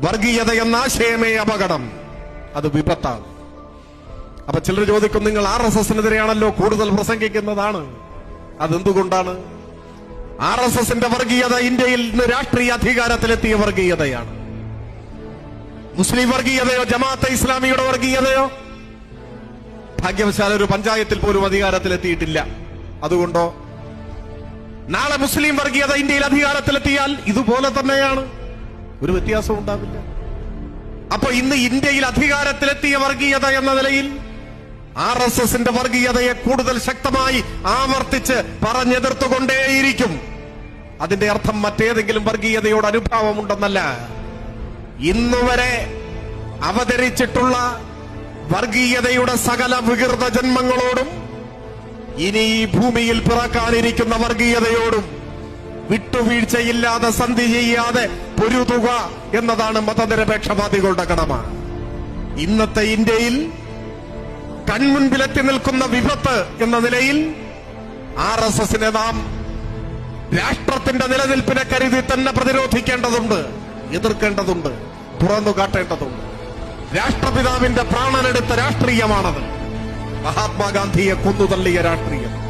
വർഗീയത എന്ന ആശയമേ അപകടം. അത് വിപത്താണ് അപ്പൊ ചിലർ ചോദിക്കും നിങ്ങൾ ആർ എസ് എസിനെതിരെയാണല്ലോ കൂടുതൽ പ്രസംഗിക്കുന്നതാണ്. അതെന്തുകൊണ്ടാണ്? ആർ എസ് എസിന്റെ വർഗീയത ഇന്ത്യയിൽ നിന്ന് രാഷ്ട്രീയ അധികാരത്തിലെത്തിയ വർഗീയതയാണ്. മുസ്ലിം വർഗീയതയോ ജമാഅത്തെ ഇസ്ലാമിയുടെ വർഗീയതയോ? ഭാഗ്യവശാൽ ഒരു പഞ്ചായത്തിൽ പോലും അധികാരത്തിലെത്തിയിട്ടില്ല. അതുകൊണ്ടോ? നാളെ മുസ്ലിം വർഗീയത ഇന്ത്യയിൽ അധികാരത്തിലെത്തിയാൽ ഇതുപോലെ തന്നെയാണ്. ഒരു വ്യത്യാസം ഉണ്ടാവില്ല. അപ്പൊ ഇന്ന് ഇന്ത്യയിൽ അധികാരത്തിലെത്തിയ വർഗീയത എന്ന നിലയിൽ ആർ എസ് എസിന്റെ വർഗീയതയെ കൂടുതൽ ശക്തമായി ആവർത്തിച്ച് പറഞ്ഞെതിർത്തുകൊണ്ടേയിരിക്കും. അതിന്റെ അർത്ഥം മറ്റേതെങ്കിലും വർഗീയതയോട് അനുഭാവമുണ്ടെന്നല്ല. ഇന്നുവരെ അവതരിച്ചിട്ടുള്ള വർഗീയതയുടെ സകല വികൃത ജന്മങ്ങളോടും ഇനി ഈ ഭൂമിയിൽ പിറക്കാനിരിക്കുന്ന വർഗീയതയോടും വിട്ടുവീഴ്ചയില്ലാതെ സന്ധി ചെയ്യാതെ പൊരുതുക എന്നതാണ് മതനിരപേക്ഷവാദികളുടെ കടമ. ഇന്നത്തെ ഇന്ത്യയിൽ കൺമുൻപിലെത്തി നിൽക്കുന്ന വിപത്ത് എന്ന നിലയിൽ ആർ എസ് എസിനെ നാം രാഷ്ട്രത്തിന്റെ നിലനിൽപ്പിനെ കരുതി തന്നെ പ്രതിരോധിക്കേണ്ടതുണ്ട് എതിർക്കേണ്ടതുണ്ട് തുറന്നു കാട്ടേണ്ടതുണ്ട്. രാഷ്ട്രപിതാവിന്റെ പ്രാണനെടുത്ത രാഷ്ട്രീയമാണത്. മഹാത്മാഗാന്ധിയെ കൊന്നുതള്ളിയ രാഷ്ട്രീയം.